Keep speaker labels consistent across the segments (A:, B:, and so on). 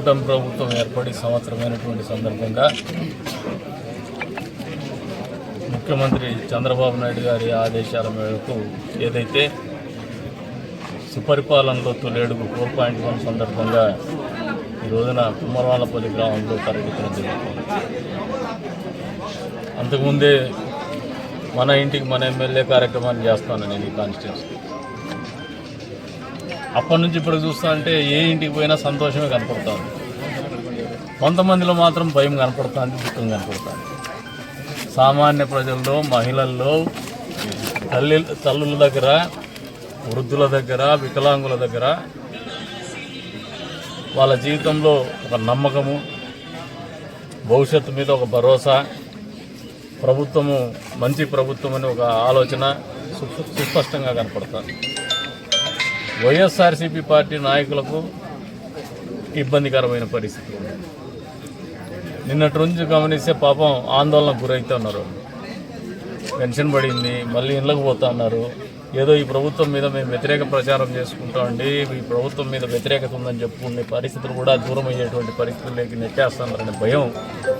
A: కూటమి ప్రభుత్వం ఏర్పడి సంవత్సరమైనటువంటి సందర్భంగా ముఖ్యమంత్రి చంద్రబాబు నాయుడు గారి ఆదేశాల మేరకు ఏదైతే సుపరిపాలనలో తొలేడుగు ఫోర్ పాయింట్ వన్ సందర్భంగా ఈ రోజున కుమ్మరవాళ్ళపల్లి గ్రామంలో పర్యటించడం జరుగుతుంది అంతకుముందే మన ఇంటికి మన ఎమ్మెల్యే కార్యక్రమాన్ని చేస్తాను నేను ఈ కాన్స్టిట్యూన్సీ అప్పటి నుంచి ఇప్పుడు చూస్తా అంటే ఏ ఇంటికి పోయినా సంతోషమే కనపడుతుంది. కొంతమందిలో మాత్రం భయం కనపడుతుంది దుఃఖం కనపడుతుంది. సామాన్య ప్రజల్లో మహిళల్లో తల్లి తల్లుల దగ్గర వృద్ధుల దగ్గర వికలాంగుల దగ్గర వాళ్ళ జీవితంలో ఒక నమ్మకము భవిష్యత్తు మీద ఒక భరోసా ప్రభుత్వము మంచి ప్రభుత్వం అని ఒక ఆలోచన సు- సుస్పష్టంగా కనపడుతుంది. వైఎస్ఆర్సీపీ పార్టీ నాయకులకు ఇబ్బందికరమైన పరిస్థితి ఉంది. నిన్నటి నుంచి గమనిస్తే పాపం ఆందోళనకు గురవుతున్నారు పెన్షన్ పడింది మళ్ళీ ఇళ్ళకు పోతున్నారు ఏదో ఈ ప్రభుత్వం మీద మేము వ్యతిరేక ప్రచారం చేసుకుంటామండి ఈ ప్రభుత్వం మీద వ్యతిరేకత ఉందని చెప్పుకునే పరిస్థితులు కూడా దూరం అయ్యేటువంటి పరిస్థితుల్లోకి నెట్టేస్తున్నారనే భయం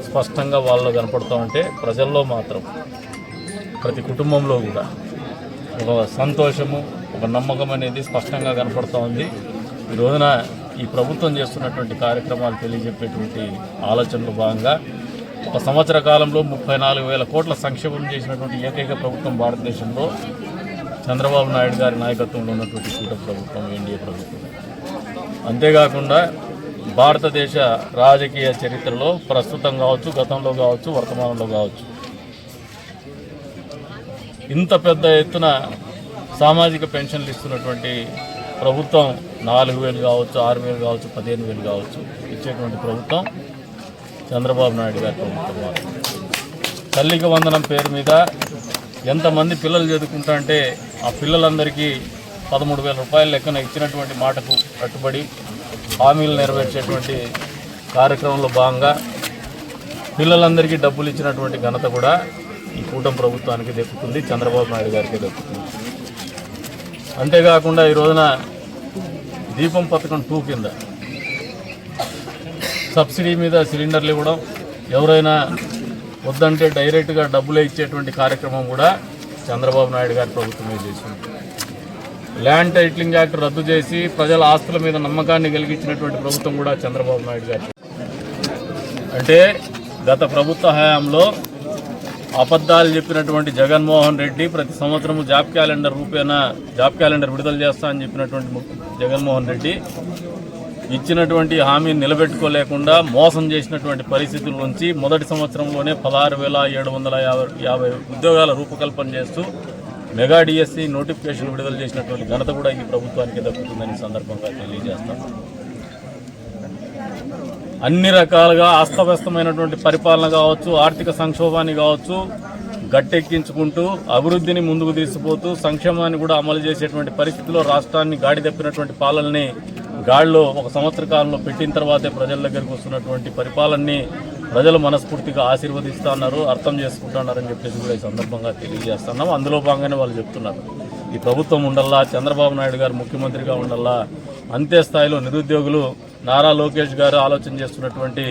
A: స్పష్టంగా వాళ్ళలో కనపడుతూ ఉంటే ప్రజల్లో మాత్రం ప్రతి కుటుంబంలో కూడా ఒక సంతోషము ఒక నమ్మకం అనేది స్పష్టంగా కనపడుతూ ఉంది. ఈ రోజున ఈ ప్రభుత్వం చేస్తున్నటువంటి కార్యక్రమాలు తెలియజెప్పేటువంటి ఆలోచనలో భాగంగా ఒక సంవత్సర కాలంలో ముప్పై నాలుగు వేల కోట్ల సంక్షేమం చేసినటువంటి ఏకైక ప్రభుత్వం భారతదేశంలో చంద్రబాబు నాయుడు గారి నాయకత్వంలో ఉన్నటువంటి కూట ప్రభుత్వం ఎన్డీఏ ప్రభుత్వం. అంతేకాకుండా భారతదేశ రాజకీయ చరిత్రలో ప్రస్తుతం కావచ్చు గతంలో కావచ్చు వర్తమానంలో కావచ్చు. ఇంత పెద్ద ఎత్తున సామాజిక పెన్షన్లు ఇస్తున్నటువంటి ప్రభుత్వం నాలుగు వేలు కావచ్చు ఆరు వేలు కావచ్చు పదిహేను వేలు కావచ్చు ఇచ్చేటువంటి ప్రభుత్వం చంద్రబాబు నాయుడు గారి ప్రభుత్వం తల్లికి వందనం పేరు మీద ఎంతమంది పిల్లలు చదువుకుంటా అంటే ఆ పిల్లలందరికీ పదమూడు వేల రూపాయల లెక్కన ఇచ్చినటువంటి మాటకు కట్టుబడి హామీలు నెరవేర్చేటువంటి కార్యక్రమంలో భాగంగా పిల్లలందరికీ డబ్బులు ఇచ్చినటువంటి ఘనత కూడా ఈ కూటమి ప్రభుత్వానికి దక్కుతుంది చంద్రబాబు నాయుడు గారికి దక్కుతుంది. అంతేకాకుండా ఈ రోజున దీపం పథకం టూ కింద సబ్సిడీ మీద సిలిండర్లు ఇవ్వడం ఎవరైనా వద్దంటే డైరెక్ట్గా డబ్బులే ఇచ్చేటువంటి కార్యక్రమం కూడా చంద్రబాబు నాయుడు గారి ప్రభుత్వమే చేసింది. ల్యాండ్ టైటిలింగ్ యాక్ట్ రద్దు చేసి ప్రజల ఆస్తుల మీద నమ్మకాన్ని కలిగించినటువంటి ప్రభుత్వం కూడా చంద్రబాబు నాయుడు గారి అంటే గత ప్రభుత్వ హయాంలో అబద్ధాలు చెప్పినటువంటి జగన్మోహన్ రెడ్డి ప్రతి సంవత్సరము జాబ్ క్యాలెండర్ రూపేణ జాబ్ క్యాలెండర్ విడుదల చేస్తా అని చెప్పినటువంటి జగన్మోహన్ రెడ్డి ఇచ్చినటువంటి హామీని నిలబెట్టుకోలేకుండా మోసం చేసినటువంటి పరిస్థితుల నుంచి మొదటి సంవత్సరంలోనే పదహారు వేల ఏడు వందల యాభై యాభై ఉద్యోగాల రూపకల్పన చేస్తూ మెగా డిఎస్సి నోటిఫికేషన్ విడుదల చేసినటువంటి ఘనత కూడా ఈ ప్రభుత్వానికి దక్కుతుందని సందర్భంగా తెలియజేస్తాం అన్ని రకాలుగా అస్తవ్యస్తమైనటువంటి పరిపాలన కావచ్చు ఆర్థిక సంక్షోభాన్ని కావచ్చు గట్టెక్కించుకుంటూ అభివృద్ధిని ముందుకు తీసుకుపోతూ సంక్షేమాన్ని కూడా అమలు చేసేటువంటి పరిస్థితిలో రాష్ట్రాన్ని గాడి తప్పినటువంటి పాలనని గాడిలో ఒక సంవత్సర కాలంలో పెట్టిన తర్వాతే ప్రజల దగ్గరకు వస్తున్నటువంటి పరిపాలనని ప్రజలు మనస్ఫూర్తిగా ఆశీర్వదిస్తున్నారు అర్థం చేసుకుంటున్నారని చెప్పేసి కూడా ఈ సందర్భంగా తెలియజేస్తున్నాం. అందులో భాగంగానే వాళ్ళు చెప్తున్నారు. ఈ ప్రభుత్వం ఉండల్లా చంద్రబాబు నాయుడు గారు ముఖ్యమంత్రిగా ఉండల్లా అంతే స్థాయిలో నిరుద్యోగులు నారా లోకేష్ గారు ఆలోచన చేస్తున్నటువంటి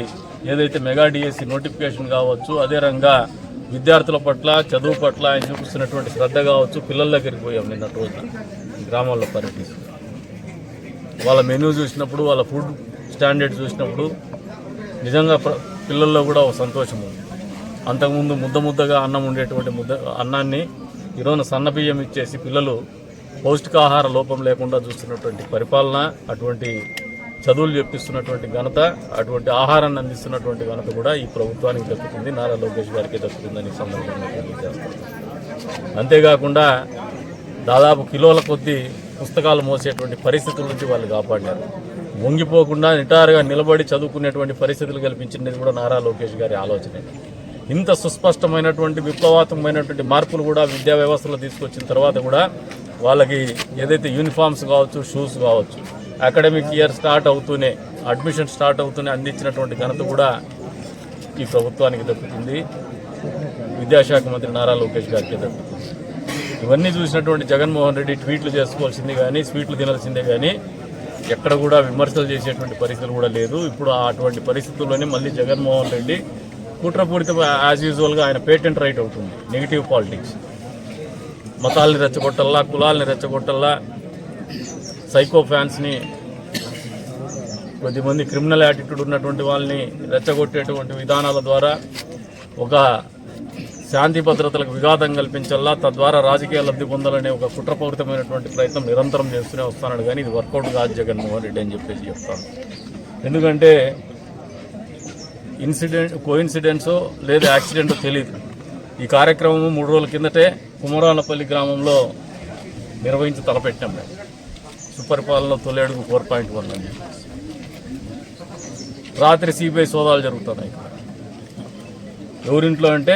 A: ఏదైతే మెగా డిఎస్సి నోటిఫికేషన్ కావచ్చు అదే రంగా విద్యార్థుల పట్ల చదువు పట్ల ఆయన చూపిస్తున్నటువంటి శ్రద్ధ కావచ్చు పిల్లల దగ్గరికి పోయాం నిన్న రోజున గ్రామాల్లో పర్యటిస్తూ వాళ్ళ మెనూ చూసినప్పుడు వాళ్ళ ఫుడ్ స్టాండర్డ్ చూసినప్పుడు నిజంగా పిల్లల్లో కూడా ఒక సంతోషం ఉంది. అంతకుముందు ముద్ద ముద్దగా అన్నం ఉండేటువంటి ముద్ద అన్నాన్ని ఈరోజు సన్న బియ్యం ఇచ్చేసి పిల్లలు పౌష్టికాహార లోపం లేకుండా చూస్తున్నటువంటి పరిపాలన అటువంటి చదువులు చెప్పిస్తున్నటువంటి ఘనత అటువంటి ఆహారాన్ని అందిస్తున్నటువంటి ఘనత కూడా ఈ ప్రభుత్వానికి దక్కుతుంది. నారా లోకేష్ గారికి దక్కుతుందని సందర్భంగా తెలియజేస్తాను అంతేకాకుండా దాదాపు కిలోల కొద్దీ పుస్తకాలు మోసేటువంటి పరిస్థితుల నుంచి వాళ్ళు కాపాడారు. వంగిపోకుండా నిటారుగా నిలబడి చదువుకునేటువంటి పరిస్థితులు కల్పించినది కూడా నారా లోకేష్ గారి ఆలోచనే. ఇంత సుస్పష్టమైనటువంటి విప్లవాత్మకమైనటువంటి మార్పులు కూడా విద్యా వ్యవస్థలో తీసుకొచ్చిన తర్వాత కూడా వాళ్ళకి ఏదైతే యూనిఫామ్స్ కావచ్చు షూస్ కావచ్చు అకాడమిక్ ఇయర్ స్టార్ట్ అవుతూనే అడ్మిషన్ స్టార్ట్ అవుతూనే అందించినటువంటి ఘనత కూడా ఈ ప్రభుత్వానికి దక్కుతుంది. విద్యాశాఖ మంత్రి నారా లోకేష్ గారికి దక్కుతుంది. ఇవన్నీ చూసినటువంటి జగన్మోహన్ రెడ్డి ట్వీట్లు చేసుకోవాల్సింది కానీ స్వీట్లు తినాల్సిందే కానీ ఎక్కడ కూడా విమర్శలు చేసేటువంటి పరిస్థితులు కూడా లేదు. ఇప్పుడు అటువంటి పరిస్థితుల్లోనే మళ్ళీ జగన్మోహన్ రెడ్డి కుట్రపూరిత యాజ్ యూజువల్గా ఆయన పేటెంట్ రైట్ అవుతుంది. నెగిటివ్ పాలిటిక్స్ మతాల్ని రెచ్చగొట్టల్లా కులాల్ని రెచ్చగొట్టల్లా సైకో ఫ్యాన్స్ని కొద్దిమంది క్రిమినల్ యాటిట్యూడ్ ఉన్నటువంటి వాళ్ళని రెచ్చగొట్టేటువంటి విధానాల ద్వారా ఒక శాంతి భద్రతలకు విఘాతం కల్పించల్లా తద్వారా రాజకీయ లబ్ధి పొందాలనే ఒక కుట్రపూరితమైనటువంటి ప్రయత్నం నిరంతరం చేస్తూనే వస్తున్నాడు కానీ ఇది వర్కౌట్ కాదు జగన్మోహన్ రెడ్డి అని చెప్పేసి చెప్తాను. ఎందుకంటే ఇన్సిడెంట్ కోఇన్సిడెంట్సో లేదా యాక్సిడెంటో తెలియదు ఈ కార్యక్రమం మూడు రోజుల కిందటే కుమరాలపల్లి గ్రామంలో నిర్వహించి తలపెట్టాం మేము. సుపరిపాలన తొలి అడుగు ఫోర్ పాయింట్ వన్ అని రాత్రి సిబిఐ సోదాలు జరుగుతున్నాయి. ఎవరింట్లో అంటే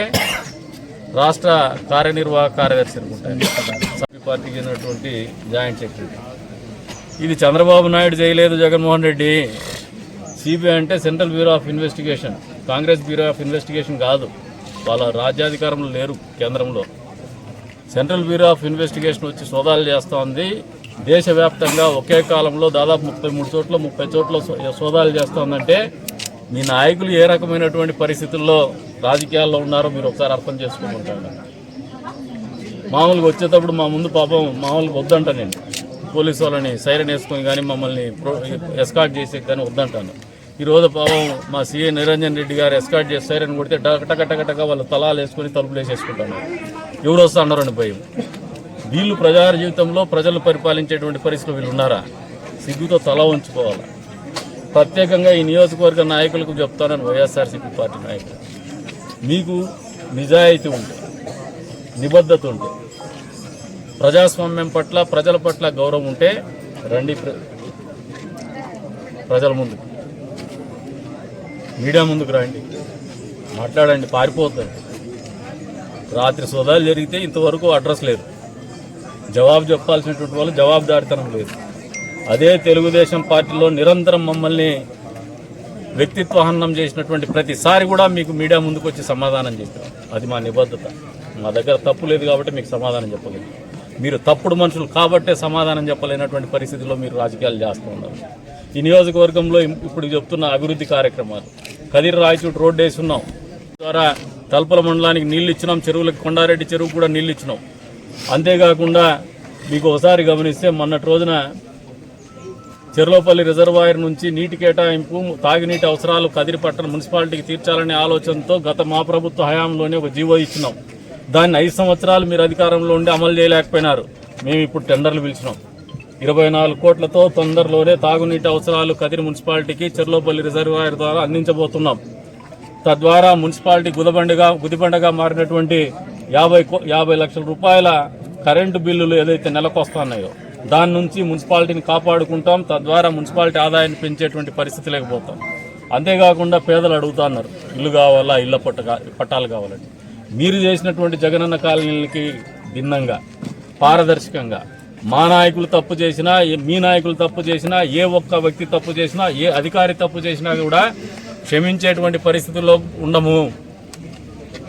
A: రాష్ట్ర కార్యనిర్వాహక కార్యదర్శి అనుకుంటాయి సభ్య పార్టీకి చెందినటువంటి జాయింట్ సెక్రటరీ. ఇది చంద్రబాబు నాయుడు చేయలేదు జగన్మోహన్ రెడ్డి. సిబిఐ అంటే central bureau of investigation. Congress bureau of investigation కాదు. వాళ్ళ రాజ్యాధికారంలో లేరు కేంద్రంలో. సెంట్రల్ బ్యూరో ఆఫ్ ఇన్వెస్టిగేషన్ వచ్చి సోదాలు చేస్తోంది. దేశవ్యాప్తంగా ఒకే కాలంలో దాదాపు ముప్పై మూడు చోట్ల ముప్పై చోట్ల సోదాలు చేస్తూ ఉందంటే మీ నాయకులు ఏ రకమైనటువంటి పరిస్థితుల్లో రాజకీయాల్లో ఉన్నారో మీరు ఒకసారి అర్థం చేసుకోమంటారు? మామూలుగా వచ్చేటప్పుడు మా ముందు పాపం మామూలుగా వద్దంట నేను. పోలీసు వాళ్ళని సైరన్ వేసుకొని కానీ మమ్మల్ని ప్రో ఎస్కాట్ చేసే కానీ వద్దంటాను. ఈరోజు పాపం మా సీఏ నిరంజన్ రెడ్డి గారు ఎస్కాట్ చేసి సైరన్ కొడితే టక వాళ్ళు తలాలు వేసుకొని తలుపులు వేసేసుకుంటాను. ఎవరు వస్తా అన్నారని భయం. వీళ్ళు ప్రజా జీవితంలో ప్రజలు పరిపాలించేటువంటి పరిస్థితులు వీళ్ళు ఉన్నారా? సిగ్గుతో తల ఉంచుకోవాలి ప్రత్యేకంగా ఈ నియోజకవర్గ నాయకులకు చెప్తానని వైఎస్ఆర్సీపీ పార్టీ నాయకులు. మీకు నిజాయితీ ఉంటే నిబద్ధత ఉంటే ప్రజాస్వామ్యం పట్ల ప్రజల పట్ల గౌరవం ఉంటే రండి ప్రజల ముందుకు. మీడియా ముందుకు రండి. మాట్లాడండి పారిపోతుంది రాత్రి సోదాలు జరిగితే ఇంతవరకు అడ్రస్ లేదు. జవాబు చెప్పాల్సినటువంటి వాళ్ళు జవాబుదారితనం లేదు. అదే తెలుగుదేశం పార్టీలో నిరంతరం మమ్మల్ని వ్యక్తిత్వహనం చేసినటువంటి ప్రతిసారి కూడా మీకు మీడియా ముందుకు వచ్చి సమాధానం చెప్పాం అది మా నిబద్ధత. మా దగ్గర తప్పు లేదు కాబట్టి మీకు సమాధానం చెప్పలేదు మీరు తప్పుడు మనుషులు కాబట్టే సమాధానం చెప్పలేనటువంటి పరిస్థితిలో మీరు రాజకీయాలు చేస్తూ ఉన్నారు. ఈ నియోజకవర్గంలో ఇప్పుడు చెప్తున్న అభివృద్ధి కార్యక్రమాలు. కదిరి రాయచూటి రోడ్డు వేసి ద్వారా తల్పల మండలానికి నీళ్ళు ఇచ్చినాం చెరువులకు కొండారెడ్డి చెరువు కూడా నీళ్ళు ఇచ్చినాం. అంతేకాకుండా మీకు ఒకసారి గమనిస్తే మొన్నటి రోజున చెర్లోపల్లి రిజర్వాయర్ నుంచి నీటి కేటాయింపు తాగునీటి అవసరాలు కదిరి పట్టణ మున్సిపాలిటీకి తీర్చాలనే ఆలోచనతో గత మా ప్రభుత్వ హయాంలోనే ఒక జీవో ఇచ్చినాం. దాన్ని ఐదు సంవత్సరాలు మీరు అధికారంలో ఉండి అమలు చేయలేకపోయినారు. మేము ఇప్పుడు టెండర్లు పిలిచినాం. ఇరవై నాలుగు కోట్లతో తొందరలోనే తాగునీటి అవసరాలు కదిరి మున్సిపాలిటీకి చెర్లోపల్లి రిజర్వాయర్ ద్వారా అందించబోతున్నాం. తద్వారా మున్సిపాలిటీ గుదబండగా గుదిబండగా మారినటువంటి యాభై కో- యాభై లక్షల రూపాయల కరెంటు బిల్లులు ఏదైతే నెలకు వస్తున్నాయో దాని నుంచి మున్సిపాలిటీని కాపాడుకుంటాం తద్వారా మున్సిపాలిటీ ఆదాయాన్ని పెంచేటువంటి పరిస్థితి లేకపోతాం అంతేకాకుండా పేదలు అడుగుతున్నారు ఇల్లు కావాలా ఇళ్ళ పట్ట పట్టాలు కావాలని. మీరు చేసినటువంటి జగనన్న కాలనీలకి భిన్నంగా పారదర్శకంగా మా నాయకులు తప్పు చేసినా మీ నాయకులు తప్పు చేసినా ఏ ఒక్క వ్యక్తి తప్పు చేసినా ఏ అధికారి తప్పు చేసినా కూడా క్షమించేటువంటి పరిస్థితుల్లో ఉండము.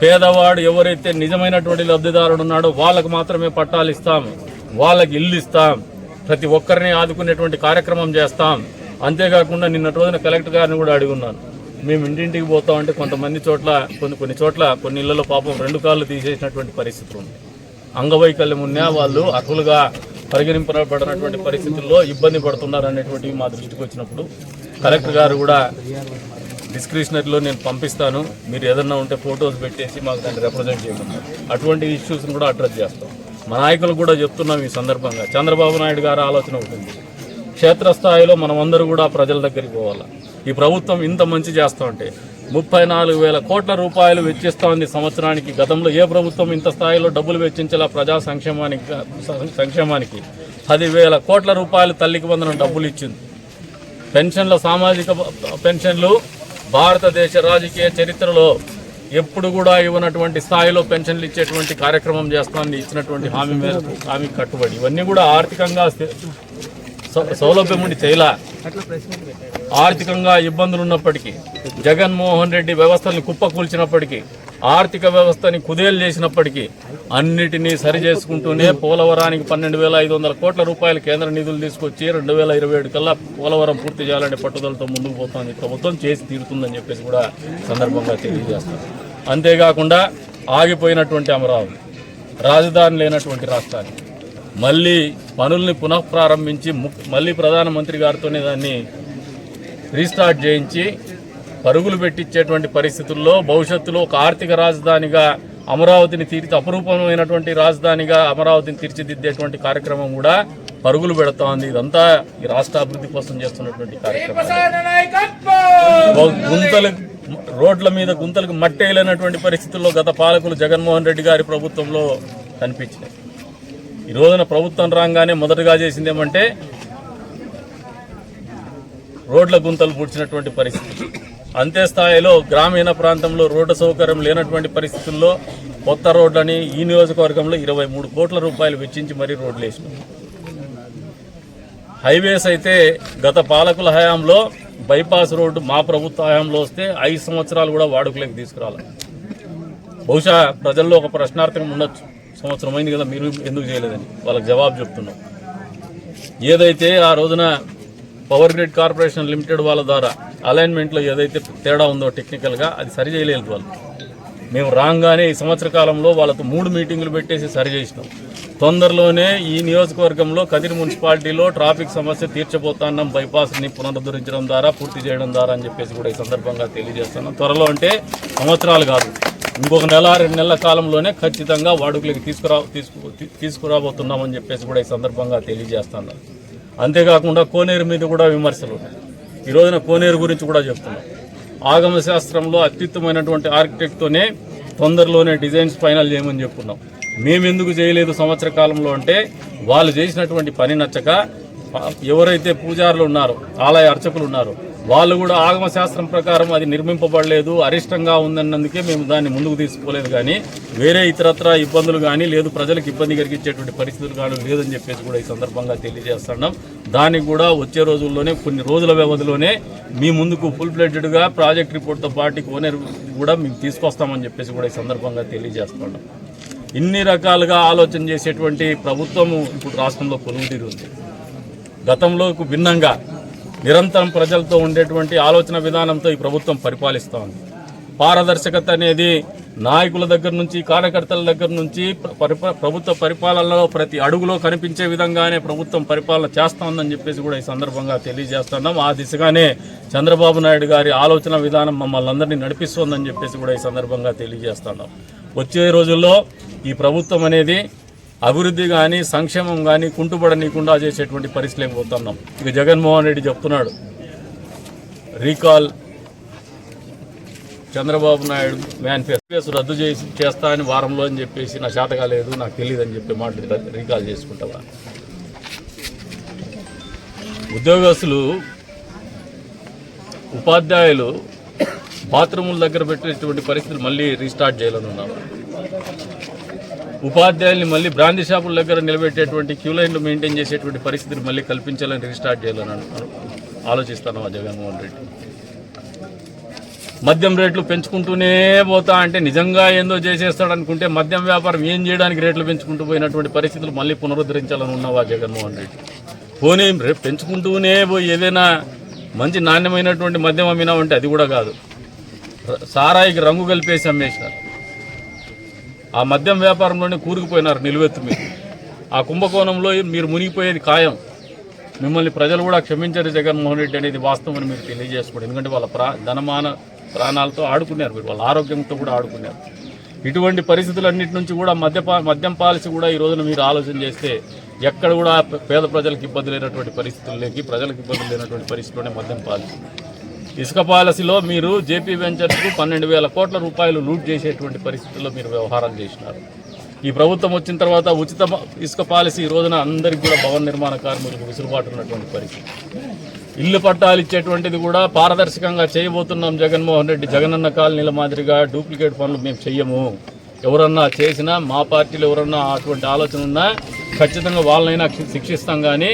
A: పేదవాడు ఎవరైతే నిజమైనటువంటి లబ్ధిదారుడు ఉన్నాడో వాళ్ళకు మాత్రమే పట్టాలు ఇస్తాం. వాళ్ళకి ఇల్లు ఇస్తాం. ప్రతి ఒక్కరిని ఆదుకునేటువంటి కార్యక్రమం చేస్తాం. అంతేకాకుండా నిన్నటి రోజున కలెక్టర్ గారిని కూడా అడుగున్నాను మేము ఇంటింటికి పోతామంటే కొంతమంది చోట్ల కొన్ని కొన్ని చోట్ల కొన్ని ఇళ్ళలో పాపం రెండు కాళ్ళు తీసేసినటువంటి పరిస్థితులు ఉంది అంగవైకల్యం ఉన్నా వాళ్ళు అర్హులుగా పరిగణింపబడినటువంటి పరిస్థితుల్లో ఇబ్బంది పడుతున్నారు అనేటువంటివి మా దృష్టికి వచ్చినప్పుడు కలెక్టర్ గారు కూడా డిస్క్రిప్షనరీలో నేను పంపిస్తాను. మీరు ఏదన్నా ఉంటే ఫొటోస్ పెట్టేసి మాకు దాన్ని రిప్రజెంట్ చేయమన్నారు అటువంటి ఇష్యూస్ని కూడా అడ్రస్ చేస్తాం. మా నాయకులు కూడా చెప్తున్నాం ఈ సందర్భంగా. చంద్రబాబు నాయుడు గారి ఆలోచన ఉంటుంది క్షేత్రస్థాయిలో మనం అందరూ కూడా ప్రజల దగ్గరికి పోవాలా? ఈ ప్రభుత్వం ఇంత మంచి చేస్తూ ఉంటే ముప్పై నాలుగు వేల కోట్ల రూపాయలు వెచ్చిస్తోంది సంవత్సరానికి. గతంలో ఏ ప్రభుత్వం ఇంత స్థాయిలో డబ్బులు వెచ్చించేలా ప్రజా సంక్షేమానికి సంక్షేమానికి? పదివేల కోట్ల రూపాయలు తల్లికి వందనం డబ్బులు ఇచ్చింది. పెన్షన్ల సామాజిక పెన్షన్లు భారతదేశ రాజకీయ చరిత్రలో ఎప్పుడు కూడా ఇవ్వనటువంటి స్థాయిలో పెన్షన్లు ఇచ్చేటువంటి కార్యక్రమం చేస్తామని ఇచ్చినటువంటి హామీ మేరకు హామీ కట్టుబడి. ఇవన్నీ కూడా ఆర్థికంగా సౌలభ్యం ఉండి చేయలా ఆర్థికంగా ఇబ్బందులు ఉన్నప్పటికీ జగన్మోహన్ రెడ్డి వ్యవస్థల్ని కుప్పకూల్చినప్పటికీ ఆర్థిక వ్యవస్థని కుదేలు చేసినప్పటికీ అన్నిటినీ సరి చేసుకుంటూనే పోలవరానికి పన్నెండు వేల ఐదు వందల కోట్ల రూపాయల కేంద్ర నిధులు తీసుకొచ్చి రెండు వేల ఇరవై ఏడు కల్లా పోలవరం పూర్తి చేయాలనే పట్టుదలతో ముందుకు పోతుంది. ప్రభుత్వం చేసి తీరుతుందని చెప్పేసి కూడా సందర్భంగా తెలియజేస్తారు. అంతేకాకుండా ఆగిపోయినటువంటి అమరావతి రాజధాని లేనటువంటి రాష్ట్రాన్ని మళ్ళీ పనుల్ని పునఃప్రారంభించి ము- మళ్ళీ ప్రధానమంత్రి గారితోనే దాన్ని రీస్టార్ట్ చేయించి పరుగులు పెట్టించేటువంటి పరిస్థితుల్లో భవిష్యత్తులో ఒక ఆర్థిక రాజధానిగా అమరావతిని తీర్చి అపురూపమైనటువంటి రాజధానిగా అమరావతిని తీర్చిదిద్దేటువంటి కార్యక్రమం కూడా పరుగులు పెడతా ఉంది ఇదంతా ఈ రాష్ట్ర అభివృద్ధి కోసం చేస్తున్నటువంటి కార్యక్రమం. గుంతలు రోడ్ల మీద గుంతలకు మట్టేయలేనటువంటి పరిస్థితుల్లో గత పాలకులు జగన్మోహన్ రెడ్డి గారి ప్రభుత్వంలో కనిపించినాయి. ఈ రోజున ప్రభుత్వం రాగానే మొదటగా చేసింది ఏమంటే రోడ్ల గుంతలు పూడ్చినటువంటి పరిస్థితి. అంతే స్థాయిలో గ్రామీణ ప్రాంతంలో రోడ్డు సౌకర్యం లేనటువంటి పరిస్థితుల్లో కొత్త రోడ్లని ఈ నియోజకవర్గంలో ఇరవై మూడు కోట్ల రూపాయలు వెచ్చించి మరీ రోడ్లు వేసినాం. హైవేస్ అయితే గత పాలకుల హయాంలో బైపాస్ రోడ్డు మా ప్రభుత్వ హయాంలో వస్తే ఐదు సంవత్సరాలు కూడా వాడుకలోకి తీసుకురాలి. బహుశా ప్రజల్లో ఒక ప్రశ్నార్థకం ఉండొచ్చు. సంవత్సరం అయింది కదా మీరు ఎందుకు చేయలేదని వాళ్ళకి జవాబు చెప్తున్నాం. ఏదైతే ఆ రోజున పవర్ గ్రిడ్ కార్పొరేషన్ లిమిటెడ్ వాళ్ళ ద్వారా అలైన్మెంట్లో ఏదైతే తేడా ఉందో టెక్నికల్గా అది సరి చేయలేదు వాళ్ళు. మేము రాగానే ఈ సంవత్సర కాలంలో వాళ్ళతో మూడు మీటింగులు పెట్టేసి సరి చేసినాం. తొందరలోనే ఈ నియోజకవర్గంలో కదిరి మున్సిపాలిటీలో ట్రాఫిక్ సమస్య తీర్చబోతున్నాం బైపాస్ని పునరుద్ధరించడం ద్వారా పూర్తి చేయడం ద్వారా అని చెప్పేసి కూడా ఈ సందర్భంగా తెలియజేస్తున్నాం. త్వరలో అంటే సంవత్సరాలు కాదు. ఇంకొక నెల రెండు నెలల కాలంలోనే ఖచ్చితంగా వాడుకలకి తీసుకురా తీసుకు తీసుకురాబోతున్నామని చెప్పేసి కూడా ఈ సందర్భంగా తెలియజేస్తున్నాం. అంతేకాకుండా కోనేరు మీద కూడా విమర్శలు. ఉన్నాయి ఈ రోజున కోనేరు గురించి కూడా చెప్తున్నాం. ఆగమ శాస్త్రంలో అత్యుత్తమైనటువంటి ఆర్కిటెక్ట్తోనే తొందరలోనే డిజైన్స్ ఫైనల్ చేయమని చెప్పుకున్నాం. మేము ఎందుకు చేయలేదు సంవత్సర కాలంలో అంటే వాళ్ళు చేసినటువంటి పని నచ్చక ఎవరైతే పూజారులు ఉన్నారో ఆలయ అర్చకులు ఉన్నారో వాళ్ళు కూడా ఆగమ శాస్త్రం ప్రకారం అది నిర్మింపబడలేదు అరిష్టంగా ఉందన్నందుకే మేము దాన్ని ముందుకు తీసుకోలేదు కానీ వేరే ఇతరత్ర ఇబ్బందులు కానీ లేదు ప్రజలకు ఇబ్బంది కలిగించేటువంటి పరిస్థితులు కానీ లేదని చెప్పేసి కూడా ఈ సందర్భంగా తెలియజేస్తున్నాం. దానికి కూడా వచ్చే రోజుల్లోనే కొన్ని రోజుల వ్యవధిలోనే మీ ముందుకు ఫుల్ ఫ్లెడ్జ్డ్గా ప్రాజెక్ట్ రిపోర్ట్తో పాటు ఓనర్ కూడా మేము తీసుకొస్తామని చెప్పేసి కూడా ఈ సందర్భంగా తెలియజేస్తున్నాం. ఇన్ని రకాలుగా ఆలోచన చేసేటువంటి ప్రభుత్వము ఇప్పుడు రాష్ట్రంలో కొలువుదీరు ఉంది గతంలోకి భిన్నంగా నిరంతరం ప్రజలతో ఉండేటువంటి ఆలోచన విధానంతో ఈ ప్రభుత్వం పరిపాలిస్తూ ఉంది పారదర్శకత అనేది నాయకుల దగ్గర నుంచి కార్యకర్తల దగ్గర నుంచి పరిప- ప్రభుత్వ పరిపాలనలో ప్రతి అడుగులో కనిపించే విధంగానే ప్రభుత్వం పరిపాలన చేస్తోందని చెప్పేసి కూడా ఈ సందర్భంగా తెలియజేస్తున్నాం. ఆ దిశగానే చంద్రబాబు నాయుడు గారి ఆలోచన విధానం మమ్మల్ని అందరినీ నడిపిస్తోందని చెప్పేసి కూడా ఈ సందర్భంగా తెలియజేస్తున్నాం. వచ్చే రోజుల్లో ఈ ప్రభుత్వం అనేది అభివృద్ధి కానీ సంక్షేమం కానీ కుంటుపడనీయకుండా చేసేటువంటి పరిస్థితిలోకి పోతున్నాం. ఇక జగన్మోహన్ రెడ్డి చెప్తున్నాడు. రీకాల్ చంద్రబాబు నాయుడు మేనిఫెస్టో రద్దు చేసి చేస్తా అని వారంలో అని చెప్పేసి నా శాత కాలేదు నాకు తెలియదు అని చెప్పి మాట రీకాల్ చేసుకుంటావా? ఉద్యోగస్తులు ఉపాధ్యాయులు బాత్రూముల దగ్గర పెట్టేటువంటి పరిస్థితులు మళ్ళీ రీస్టార్ట్ చేయాలని ఉన్నారు. ఉపాధ్యాయుల్ని మళ్ళీ బ్రాంతి షాపుల దగ్గర నిలబెట్టేటువంటి క్యూ లైన్లు మెయింటైన్ చేసేటువంటి పరిస్థితిని మళ్ళీ కల్పించాలని రీస్టార్ట్ చేయాలని అను- ఆలోచిస్తాను ఆ జగన్మోహన్ రెడ్డి? మద్యం రేట్లు పెంచుకుంటూనే పోతా అంటే నిజంగా ఏందో చేసేస్తాడు అనుకుంటే మద్యం వ్యాపారం ఏం చేయడానికి రేట్లు పెంచుకుంటూ పోయినటువంటి పరిస్థితులు మళ్ళీ పునరుద్ధరించాలని ఉన్నవా జగన్మోహన్ రెడ్డి? పోనీ రేపు పెంచుకుంటూనే పోయి ఏదైనా మంచి నాణ్యమైనటువంటి మద్యం అమ్మినామంటే అది కూడా కాదు. సారాయికి రంగు కలిపేసి అమ్మేసినారు. ఆ మద్యం వ్యాపారంలోనే కూరుకుపోయినారు నిలువెత్తు మీరు ఆ కుంభకోణంలో మీరు మునిగిపోయేది ఖాయం. మిమ్మల్ని ప్రజలు కూడా క్షమించారు జగన్మోహన్ రెడ్డి అనేది వాస్తవం అని మీరు తెలియజేసుకోండి ఎందుకంటే వాళ్ళ ప్రా ధనమాన ప్రాణాలతో ఆడుకున్నారు మీరు వాళ్ళ ఆరోగ్యంతో కూడా ఆడుకున్నారు. ఇటువంటి పరిస్థితులన్నిటి నుంచి కూడా మద్యపా మద్యం పాలసీ కూడా ఈ రోజున మీరు ఆలోచన చేస్తే ఎక్కడ కూడా పేద ప్రజలకు ఇబ్బంది లేనటువంటి పరిస్థితుల్లోకి ప్రజలకు ఇబ్బంది లేనటువంటి పరిస్థితుల్లోనే మద్యం పాలసీ. ఇసుక పాలసీలో మీరు జేపీ వెంచర్స్కు పన్నెండు వేల కోట్ల రూపాయలు లూట్ చేసేటువంటి పరిస్థితుల్లో మీరు వ్యవహారం చేసినారు. ఈ ప్రభుత్వం వచ్చిన తర్వాత ఉచిత ఇసుక పాలసీ ఈ రోజున అందరికీ కూడా భవన నిర్మాణ కార్మికులకు విసులుబాటు ఉన్నటువంటి పరిస్థితి. ఇల్లు పట్టాలు ఇచ్చేటువంటిది కూడా పారదర్శకంగా చేయబోతున్నాం జగన్మోహన్ రెడ్డి. జగనన్న కాలనీల మాదిరిగా డూప్లికేట్ పనులు మేము చెయ్యము. ఎవరన్నా చేసినా మా పార్టీలో ఎవరన్నా అటువంటి ఆలోచన ఉన్నా ఖచ్చితంగా వాళ్ళనైనా శిక్షిస్తాం కానీ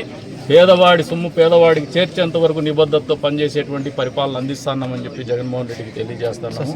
A: పేదవాడి సొమ్ము పేదవాడికి చేర్చేంత వరకు నిబద్ధతతో పనిచేసేటువంటి పరిపాలన అందిస్తున్నామని చెప్పి జగన్మోహన్ రెడ్డికి తెలియజేస్తున్నాము.